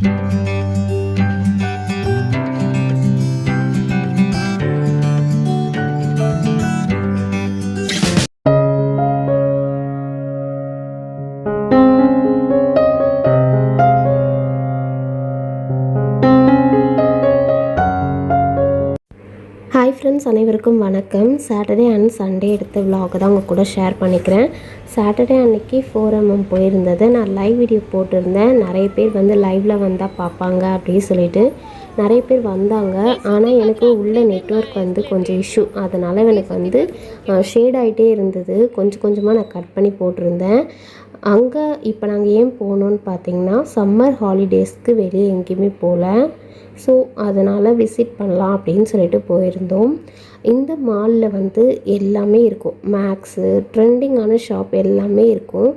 you friends அனைவருக்கும் வணக்கம். Saturday and Sunday எடுத்த vlog தான் உங்கள் கூட ஷேர் பண்ணிக்கிறேன். சாட்டர்டே அன்னைக்கு ஃபோர் எம்எம் போயிருந்தது. நான் லைவ் வீடியோ போட்டிருந்தேன். நிறைய பேர் வந்து லைவில் வந்தால் பார்ப்பாங்க அப்படின்னு சொல்லிட்டு. நிறைய பேர் வந்தாங்க. ஆனால் எனக்கு உள்ள நெட்வொர்க் வந்து கொஞ்சம் இஷ்யூ அதனால் எனக்கு வந்து ஷேட் ஆகிட்டே இருந்தது. கொஞ்சம் கொஞ்சமாக நான் கட் பண்ணி போட்டிருந்தேன். அங்கே இப்போ நாங்கள் ஏன் போனோன்னு பார்த்தீங்கன்னா சம்மர் ஹாலிடேஸ்க்கு வெளியே எங்கேயுமே போகல ஸோ அதனால் விசிட் பண்ணலாம் அப்படின்னு சொல்லிட்டு போயிருந்தோம். இந்த மாலில் வந்து எல்லாமே இருக்கும். மேக்ஸு ட்ரெண்டிங்கான ஷாப் எல்லாமே இருக்கும்.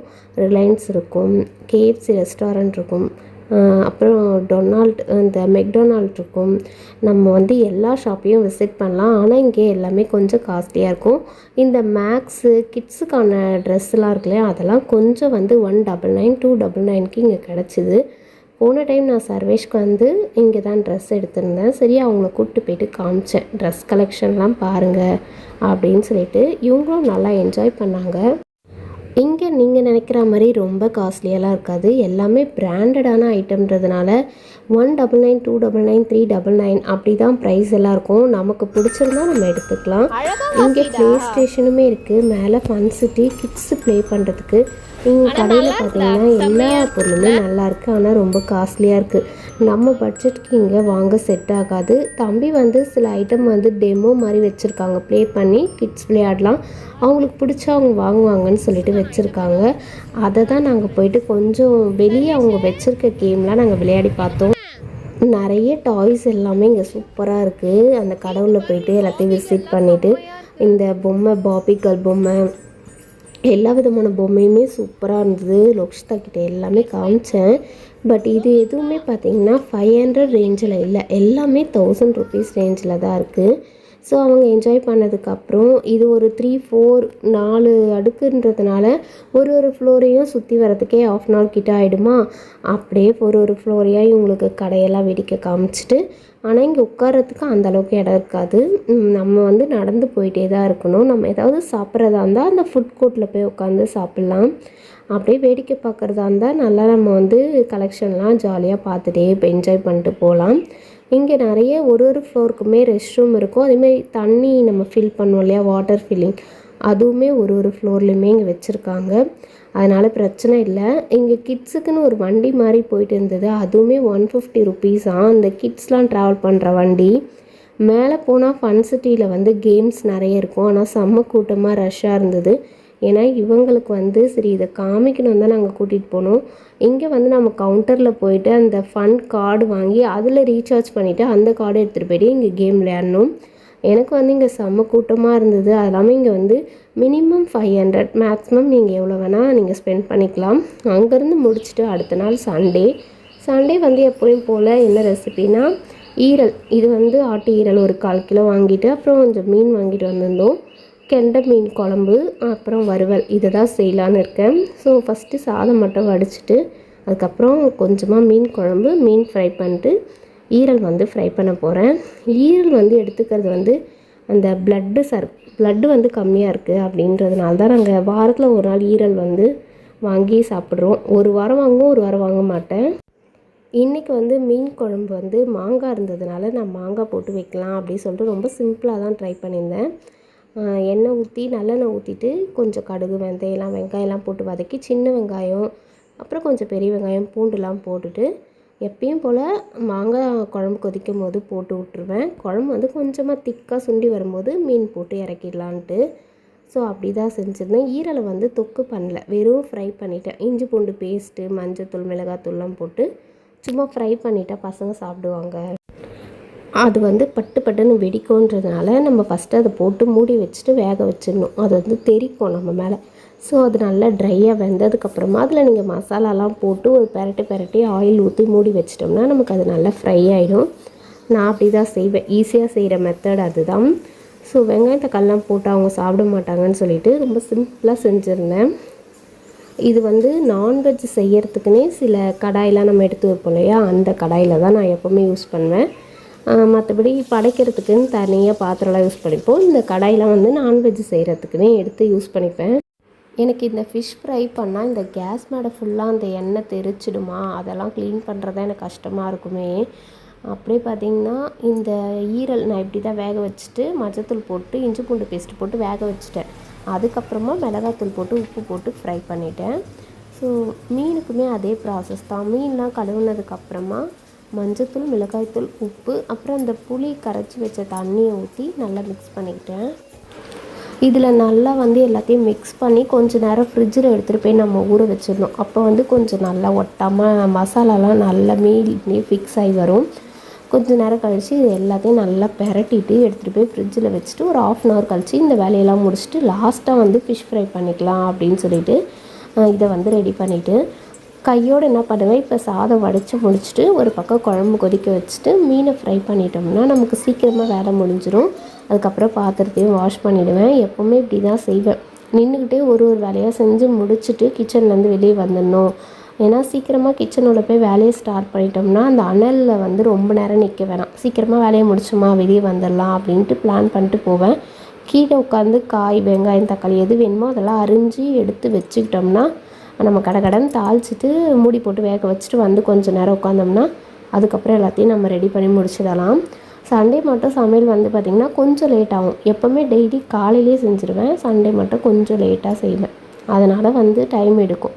ரிலையன்ஸ் இருக்கும். கேஎஃப்சி ரெஸ்டாரண்ட் இருக்கும். அப்புறம் டொனால்ட் இந்த மெக்டொனால்ட் இருக்கும். நம்ம வந்து எல்லா ஷாப்பையும் விசிட் பண்ணலாம். ஆனால் இங்கே எல்லாமே கொஞ்சம் காஸ்ட்லியாக இருக்கும். இந்த மேக்ஸு கிட்ஸுக்கான ட்ரெஸ்லாம் இருக்குல்லையா அதெல்லாம் கொஞ்சம் வந்து one double nine two double நைனுக்கு இங்கே கிடச்சிது. போன டைம் நான் சர்வேஷ்க்கு வந்து இங்கே தான் ட்ரெஸ் எடுத்திருந்தேன். சரி அவங்கள கூப்பிட்டு போயிட்டு காமிச்சேன். ட்ரெஸ் கலெக்ஷன்லாம் பாருங்கள் அப்படின்னு சொல்லிட்டு. இவங்களும் நல்லா என்ஜாய் பண்ணாங்க. இங்கே நீங்கள் நினைக்கிற மாதிரி ரொம்ப காஸ்ட்லியெல்லாம் இருக்காது. எல்லாமே பிராண்டடான ஐட்டம்ன்றதுனால one double nine two double nine three double nine அப்படி தான் ப்ரைஸ் எல்லாம் இருக்கும். நமக்கு பிடிச்சிருந்தா நம்ம எடுத்துக்கலாம். இங்கே ப்ளே ஸ்டேஷனுமே இருக்குது மேலே ஃபன் சிட்டி கிட்ஸு ப்ளே பண்ணுறதுக்கு இங்கே கடையில் பார்த்தீங்கன்னா எல்லா பொருளுமே நல்லா இருக்குது ஆனால் ரொம்ப காஸ்ட்லியாக இருக்குது நம்ம பட்ஜெட்க்கு இங்கே வாங்க செட் ஆகாது. தம்பி வந்து சில ஐட்டம் வந்து டெமோ மாதிரி வச்சுருக்காங்க. ப்ளே பண்ணி கிட்ஸ் விளையாடலாம். அவங்களுக்கு பிடிச்சா அவங்க வாங்குவாங்கன்னு சொல்லிட்டு வச்சுருக்காங்க. அதை தான் நாங்கள் போயிட்டு கொஞ்சம் வெளியே அவங்க வச்சுருக்க கேம்லாம் நாங்கள் விளையாடி பார்த்தோம். நிறைய டாய்ஸ் எல்லாமே இங்கே சூப்பராக இருக்குது அந்த கடவுளில் போயிட்டு எல்லாத்தையும் விசிட் பண்ணிவிட்டு இந்த பொம்மை பாபிக்கல் பொம்மை எல்லா விதமான பொம்மையுமே சூப்பராக இருந்தது. லோக்ஷிதா கிட்டே எல்லாமே காமிச்சேன். பட் இது எதுவுமே பார்த்திங்கன்னா ஃபைவ் ஹண்ட்ரட் ரேஞ்சில் இல்லை. எல்லாமே தௌசண்ட் ருபீஸ் ரேஞ்சில் தான் இருக்குது ஸோ அவங்க என்ஜாய் பண்ணதுக்கப்புறம் இது ஒரு த்ரீ ஃபோர் நாலு அடுக்குன்றதுனால ஒரு ஒரு ஃப்ளோரையும் சுற்றி வரதுக்கே ஆஃப் அன் ஹவர் கிட்ட ஆகிடுமா அப்படியே ஒரு ஒரு ஃப்ளோரையாக இவங்களுக்கு கடையெல்லாம் வேடிக்கை காமிச்சிட்டு ஆனால் இங்கே உட்கார்றதுக்கு அந்த அளவுக்கு இடம் இருக்காது. நம்ம வந்து நடந்து போயிட்டே தான் இருக்கணும். நம்ம ஏதாவது சாப்பிட்றதா இருந்தால் அந்த ஃபுட் கோர்ட்டில் போய் உட்காந்து சாப்பிட்லாம். அப்படியே வேடிக்கை பார்க்குறதா இருந்தால் நல்லா நம்ம வந்து கலெக்ஷன்லாம் ஜாலியாக பார்த்துட்டே இப்போ என்ஜாய் பண்ணிட்டு போகலாம். இங்கே நிறைய ஒரு ஒரு ஃப்ளோருக்குமே ரெஸ்ட் ரூம் இருக்கும். அதேமாதிரி தண்ணி நம்ம ஃபில் பண்ணுவோம் இல்லையா? வாட்டர் ஃபில்லிங் அதுவுமே ஒரு ஒரு ஃப்ளோர்லேயுமே இங்கே வச்சுருக்காங்க. அதனால் பிரச்சனை இல்லை. இங்கே கிட்ஸுக்குன்னு ஒரு வண்டி மாதிரி போயிட்டு இருந்தது. அதுவுமே ஒன் ஃபிஃப்டி ருபீஸாக அந்த கிட்ஸ்லாம் ட்ராவல் பண்ணுற வண்டி. மேலே போனால் ஃபன் சிட்டியில் வந்து கேம்ஸ் நிறைய இருக்கும். ஆனால் செம்ம கூட்டமாக ரஷ்ஷாக இருந்தது. ஏன்னா இவங்களுக்கு வந்து சரி இதை காமிக்கணும் தான் நாங்கள் கூட்டிகிட்டு போனோம். இங்கே வந்து நம்ம கவுண்டரில் போயிட்டு அந்த ஃபன் கார்டு வாங்கி அதில் ரீசார்ஜ் பண்ணிவிட்டு அந்த கார்டை எடுத்துகிட்டு போயிட்டு இங்கே கேம் விளையாடணும். எனக்கு வந்து இங்கே செம்ம கூட்டமாக இருந்தது. அது இல்லாமல் இங்கே வந்து மினிமம் ஃபைவ் ஹண்ட்ரட் மேக்ஸிமம் நீங்கள் எவ்வளோ வேணால் நீங்கள் ஸ்பெண்ட் பண்ணிக்கலாம். அங்கேருந்து முடிச்சுட்டு அடுத்த நாள் சண்டே சண்டே வந்து எப்போயும் போல் என்ன ரெசிபினா ஈரல். இது வந்து ஆட்டு ஈரல் ஒரு கால் கிலோ வாங்கிட்டு அப்புறம் கொஞ்சம் மீன் வாங்கிட்டு வந்திருந்தோம். கெண்டை மீன் குழம்பு அப்புறம் வறுவல். இதை தான் செய்யலான்னு இருக்கேன். ஸோ ஃபஸ்ட்டு சாதம் மட்டும் வடிச்சிட்டு அதுக்கப்புறம் கொஞ்சமாக மீன் குழம்பு மீன் ஃப்ரை பண்ணிட்டு ஈரல் வந்து ஃப்ரை பண்ண போகிறேன் ஈரல் வந்து எடுத்துக்கிறது வந்து அந்த பிளட்டு சர் பிளட்டு வந்து கம்மியாக இருக்குது அப்படின்றதுனால தான் நாங்கள் வாரத்தில் ஒரு நாள் ஈரல் வந்து வாங்கி சாப்பிட்றோம். ஒரு வாரம் வாங்குவோம் ஒரு வாரம் வாங்க மாட்டேன். இன்றைக்கி வந்து மீன் குழம்பு வந்து மாங்காய் இருந்ததுனால நான் மாங்காய் போட்டு வைக்கலாம் அப்படின்னு சொல்லிட்டு ரொம்ப சிம்பிளாக தான் ட்ரை பண்ணியிருந்தேன். எண்ணெய் ஊற்றி நல்லெண்ணெய் ஊற்றிட்டு கொஞ்சம் கடுகு வெந்தயம்லாம் வெங்காயம்லாம் போட்டு வதக்கி சின்ன வெங்காயம் அப்புறம் கொஞ்சம் பெரிய வெங்காயம் பூண்டுலாம் போட்டுட்டு எப்பயும் போல் மாங்காய் குழம்பு கொதிக்கும் போது போட்டு விட்ருவேன் குழம்பு வந்து கொஞ்சமாக திக்காக சுண்டி வரும்போது மீன் போட்டு இறக்கிடலான்ட்டு. ஸோ அப்படி தான் செஞ்சுருந்தேன். ஈரலை வந்து தொக்கு பண்ணல. வெறும் ஃப்ரை பண்ணிட்டேன். இஞ்சி பூண்டு பேஸ்ட்டு மஞ்சள் தூள் மிளகாத்தூள்லாம் போட்டு சும்மா ஃப்ரை பண்ணிட்டா பசங்க சாப்பிடுவாங்க. அது வந்து பட்டு பட்டுன்னு வெடிக்கும்ன்றதுனால நம்ம ஃபஸ்ட்டு அதை போட்டு மூடி வச்சுட்டு வேக வச்சிடணும். அது வந்து தெறிக்கும் நம்ம மேலே. ஸோ அது நல்லா ட்ரையாக வெந்ததுக்கப்புறமா அதில் நீங்கள் மசாலாலாம் போட்டு ஒரு பெரட்டி பெரட்டி ஆயில் ஊற்றி மூடி வச்சிட்டோம்னா நமக்கு அது நல்லா ஃப்ரை ஆகிடும் நான் அப்படி தான் செய்வேன் ஈஸியாக செய்கிற மெத்தட் அதுதான். ஸோ வெங்காயம் தக்காளிலாம் போட்டு அவங்க சாப்பிட மாட்டாங்கன்னு சொல்லிட்டு ரொம்ப சிம்பிளாக செஞ்சுருந்தேன். இது வந்து நான்வெஜ் செய்யறதுக்குன்னே சில கடாயெலாம் நம்ம எடுத்து வைப்போம் இல்லையா? அந்த கடாயில் தான் நான் எப்போவுமே யூஸ் பண்ணுவேன். மற்றபடி படைக்கிறதுக்குன்னு தனியாக பாத்திரம்லாம் யூஸ் பண்ணிப்போம். இந்த கடாயெலாம் வந்து நான்வெஜ் செய்கிறதுக்குன்னே எடுத்து யூஸ் பண்ணிப்பேன். எனக்கு இந்த ஃபிஷ் ஃப்ரை பண்ணால் இந்த கேஸ் மேடை ஃபுல்லாக அந்த எண்ணெய் தெரிச்சிடுமா? அதெல்லாம் க்ளீன் பண்ணுறது எனக்கு கஷ்டமாக இருக்குமே. அப்படியே பார்த்திங்கன்னா இந்த ஈரல் நான் இப்படி தான் வேக வச்சுட்டு மஞ்சத்தூள் போட்டு இஞ்சி பூண்டு பேஸ்ட் போட்டு வேக வச்சுட்டேன். அதுக்கப்புறமா மிளகாத்தூள் போட்டு உப்பு போட்டு ஃப்ரை பண்ணிட்டேன். ஸோ மீனுக்குமே அதே ப்ராசஸ் தான். மீன்லாம் கழுவுனதுக்கப்புறமா மஞ்சத்தூள் மிளகாய்த்தூள் உப்பு அப்புறம் அந்த புளி கரைச்சி வச்ச தண்ணியை ஊற்றி நல்லா மிக்ஸ் பண்ணிக்கிட்டேன். இதில் நல்லா வந்து எல்லாத்தையும் மிக்ஸ் பண்ணி கொஞ்சம் நேரம் ஃப்ரிட்ஜில் எடுத்துகிட்டு போய் நம்ம ஊற வச்சிடணும். அப்போ வந்து கொஞ்சம் நல்லா ஒட்டாமல் மசாலாலாம் நல்லா மீன் ஃபிக்ஸ் ஆகி வரும். கொஞ்சம் நேரம் கழித்து இது எல்லாத்தையும் நல்லா பெரட்டிட்டு எடுத்துகிட்டு போய் ஃப்ரிட்ஜில் வச்சுட்டு ஒரு ஆஃப் அன் ஹவர் கழித்து இந்த வேலையெல்லாம் முடிச்சுட்டு லாஸ்ட்டாக வந்து ஃபிஷ் ஃப்ரை பண்ணிக்கலாம் அப்படின்னு சொல்லிட்டு இதை வந்து ரெடி பண்ணிவிட்டு கையோடு என்ன பண்ணுவேன் இப்போ சாதம் வடித்து முடிச்சுட்டு ஒரு பக்கம் குழம்பு கொதிக்க வச்சுட்டு மீனை ஃப்ரை பண்ணிட்டோம்னா நமக்கு சீக்கிரமாக வேலை முடிஞ்சிடும் அதுக்கப்புறம் பாத்திரத்தையும் வாஷ் பண்ணிவிடுவேன் எப்போவுமே இப்படி தான் செய்வேன். நின்றுக்கிட்டே ஒரு ஒரு வேலையாக செஞ்சு முடிச்சுட்டு கிச்சன்லேருந்து வெளியே வந்துடணும். ஏன்னா சீக்கிரமாக கிச்சனோட போய் வேலையை ஸ்டார்ட் பண்ணிட்டோம்னா அந்த அனலில் வந்து ரொம்ப நேரம் நிற்க வேணாம். சீக்கிரமாக வேலையை முடிச்சோமா வெளியே வந்துடலாம் அப்படின்ட்டு பிளான் பண்ணிட்டு போவேன். கீழே உட்காந்து காய் வெங்காயம் தக்காளி எது வேணுமோ அதெல்லாம் அரிஞ்சு எடுத்து வச்சுக்கிட்டோம்னா நம்ம கடகடன்னு கடன் தாளிச்சிட்டு மூடி போட்டு வேக வச்சுட்டு வந்து கொஞ்சம் நேரம் உட்காந்தோம்னா அதுக்கப்புறம் எல்லாத்தையும் நம்ம ரெடி பண்ணி முடிச்சிடலாம். சண்டே மட்டும் சமையல் வந்து பார்த்திங்கன்னா கொஞ்சம் லேட் ஆகும். எப்போவுமே டெய்லி காலையிலே செஞ்சுருவேன். சண்டே மட்டும் கொஞ்சம் லேட்டாக செய்வேன். அதனால் வந்து டைம் எடுக்கும்.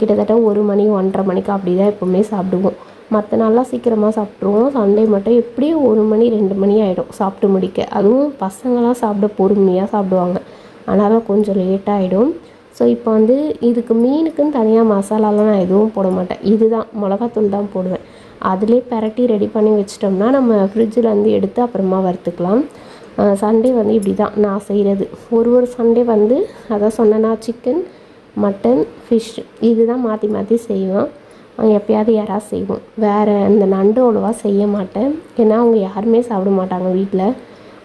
கிட்டத்தட்ட ஒரு மணி ஒன்றரை மணிக்கு அப்படி தான் எப்போவுமே சாப்பிடுவோம். மற்ற நாளெலாம் சீக்கிரமாக சாப்பிட்ருவோம் சண்டே மட்டும் எப்படியும் ஒரு மணி ரெண்டு மணி ஆகிடும் சாப்பிட்டு முடிக்க. அதுவும் பசங்களாம் சாப்பிட பொறுமையாக சாப்பிடுவாங்க. அதனால் கொஞ்சம் லேட்டாகிடும் ஸோ இப்போ வந்து இதுக்கு மீனுக்குன்னு தனியாக மசாலாலாம் நான் எதுவும் போட மாட்டேன். இதுதான் மிளகாத்தூள் தான் போடுவேன். அதிலே பரட்டி ரெடி பண்ணி வச்சிட்டோம்னா நம்ம ஃப்ரிட்ஜிலேருந்து எடுத்து அப்புறமா வறுத்துக்கலாம். சண்டே வந்து இப்படி தான் நான் செய்கிறது ஒரு ஒரு சண்டே வந்து அதான் சொன்னேன்னா சிக்கன் மட்டன் ஃபிஷ் இது தான் மாற்றி மாற்றி செய்வோம் எப்போயாவது யாராவது செய்வோம். வேறு இந்த நண்டு அவ்வளோவா செய்ய மாட்டேன். ஏன்னா அவங்க யாருமே சாப்பிட மாட்டாங்க வீட்டில்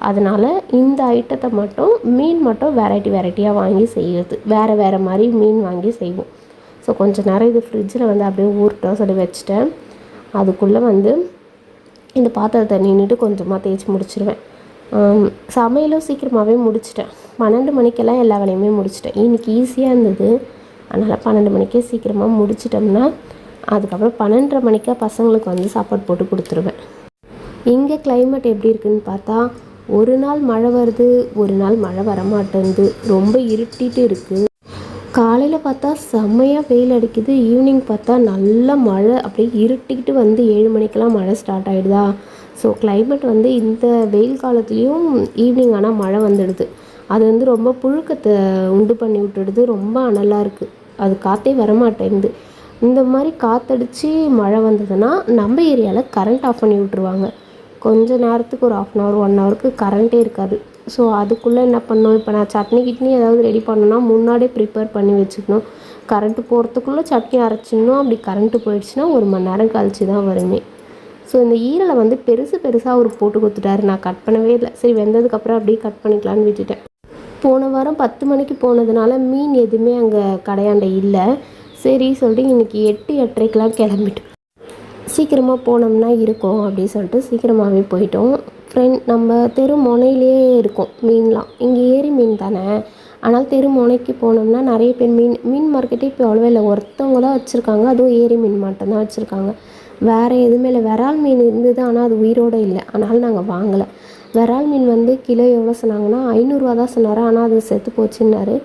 அதனால் இந்த ஐட்டத்தை மட்டும் மீன் மட்டும் வெரைட்டி வெரைட்டியாக வாங்கி செய்யறது. வேறு வேறு மாதிரி மீன் வாங்கி செய்வோம். ஸோ கொஞ்சம் நேரம் இது ஃப்ரிட்ஜில் வந்து அப்படியே ஊர்ட்டோம் சொல்லி வச்சுட்டேன். அதுக்குள்ளே வந்து இந்த பாத்திரத்தை நின்றுட்டு கொஞ்சமாக தேய்ச்சி முடிச்சிடுவேன் சமையலும் சீக்கிரமாகவே முடிச்சிட்டேன். பன்னெண்டு மணிக்கெல்லாம் எல்லா வேலையுமே முடிச்சிட்டேன். இன்றைக்கி ஈஸியாக இருந்தது. அதனால் பன்னெண்டு மணிக்கே சீக்கிரமாக முடிச்சிட்டோம்னா அதுக்கப்புறம் பன்னெண்டரை மணிக்காக பசங்களுக்கு வந்து சாப்பாடு போட்டு கொடுத்துருவேன். இங்கே கிளைமேட் எப்படி இருக்குதுன்னு பார்த்தா ஒரு நாள் மழை வருது ஒரு நாள் மழை வரமாட்டேங்குது. ரொம்ப இருட்டிட்டு இருக்குது காலையில் பார்த்தா செம்மையாக வெயில் அடிக்குது. ஈவினிங் பார்த்தா நல்ல மழை. அப்படியே இருட்டிக்கிட்டு வந்து ஏழு மணிக்கெல்லாம் மழை ஸ்டார்ட் ஆகிடுதா ஸோ கிளைமேட் வந்து இந்த வெயில் காலத்துலேயும் ஈவினிங் ஆனால் மழை வந்துடுது. அது வந்து ரொம்ப புழுக்கத்தை உண்டு பண்ணி விட்டுடுது. ரொம்ப அனலாக இருக்குது அது காற்றே வரமாட்டேங்குது. இந்த மாதிரி காற்றடிச்சு மழை வந்ததுன்னா நம்ம ஏரியாவில் கரண்ட் ஆஃப் பண்ணி விட்ருவாங்க கொஞ்ச நேரத்துக்கு ஒரு ஆஃப் அன் ஹவர் ஒன் ஹவருக்கு கரண்ட்டே இருக்காது. ஸோ அதுக்குள்ளே என்ன பண்ணணும்? இப்போ நான் சட்னி கிட்னி ஏதாவது ரெடி பண்ணணும்னா முன்னாடியே ப்ரிப்பேர் பண்ணி வச்சுக்கணும். கரண்ட்டு போகிறதுக்குள்ளே சட்னி அரைச்சிடணும். அப்படி கரண்ட்டு போயிடுச்சுன்னா ஒரு மணி நேரம் கழிச்சு தான் வருமே. ஸோ இந்த ஈரலை வந்து பெருசு பெருசாக அவர் போட்டு கொடுத்துட்டாரு. நான் கட் பண்ணவே இல்லை. சரி வெந்ததுக்கப்புறம் அப்படியே கட் பண்ணிக்கலான்னு விட்டுட்டேன். போன வாரம் பத்து மணிக்கு போனதுனால மீன் எதுவுமே அங்கே கடையாண்ட இல்லை. சரி சொல்லிட்டு இன்றைக்கி எட்டு எட்டரைக்கெலாம் கிளம்பிட்டு சீக்கிரமாக போனோம்னா இருக்கும் அப்படின்னு சொல்லிட்டு சீக்கிரமாகவே போயிட்டோம். ஃப்ரெண்ட் நம்ம தெரு முனையிலே இருக்கும் மீன்லாம். இங்கே ஏரி மீன் தானே. ஆனால் தெரு முனைக்கு போனோம்னா நிறைய பேர் மீன் மீன் மார்க்கெட்டே இப்போ அவ்வளோ இல்லை. ஒருத்தவங்க தான் வச்சுருக்காங்க அதுவும் ஏரி மீன் மட்டும்தான் வச்சுருக்காங்க. வேறு எதுவுமே இல்லை. விரால் மீன் இருந்தது ஆனால் அது உயிரோடு இல்லை. ஆனாலும் நாங்கள் வாங்கலை. விரால் மீன் வந்து கிலோ எவ்வளோ சொன்னாங்கன்னா ஐநூறுரூவா தான் சொன்னார். ஆனால் அது செத்து போச்சுன்னாரு.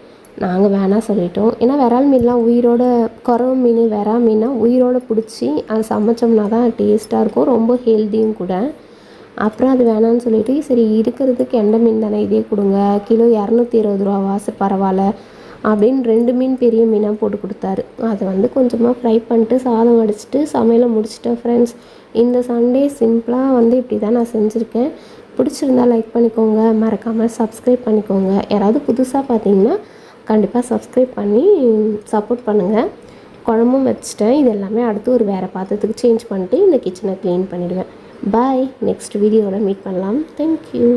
நாங்கள் வேணாம் சொல்லிட்டோம். ஏன்னா விரால் மீன்லாம் உயிரோட குறவ மீன் விரா மீனாக உயிரோடு பிடிச்சி அதை சமைச்சோம்னா தான் டேஸ்ட்டாக இருக்கும். ரொம்ப ஹெல்த்தியும் கூட. அப்புறம் அது வேணான்னு சொல்லிட்டு சரி இருக்கிறதுக்கு எந்த மீன் தானே இதே கொடுங்க. கிலோ இரநூத்தி இருபது ரூபா வாசம் பரவாயில்ல. அப்படின்னு ரெண்டு மீன் பெரிய மீனாக போட்டு கொடுத்தாரு. அதை வந்து கொஞ்சமாக ஃப்ரை பண்ணிட்டு சாதம் வடிச்சிட்டு சமையலை முடிச்சிட்டேன் ஃப்ரெண்ட்ஸ் இந்த சண்டே சிம்பிளாக வந்து இப்படி தான் நான் செஞ்சுருக்கேன். பிடிச்சிருந்தா லைக் பண்ணிக்கோங்க. மறக்காமல் சப்ஸ்கிரைப் பண்ணிக்கோங்க. யாராவது புதுசாக பார்த்தீங்கன்னா கண்டிப்பாக சப்ஸ்கிரைப் பண்ணி சப்போர்ட் பண்ணுங்கள் குழம்பும் வச்சுட்டேன். இது எல்லாமே அடுத்து ஒரு வேறு பாத்திரத்துக்கு சேஞ்ச் பண்ணிட்டு இந்த கிச்சனை க்ளீன் பண்ணிவிடுவேன் பாய் நெக்ஸ்ட் வீடியோவில் மீட் பண்ணலாம். Thank you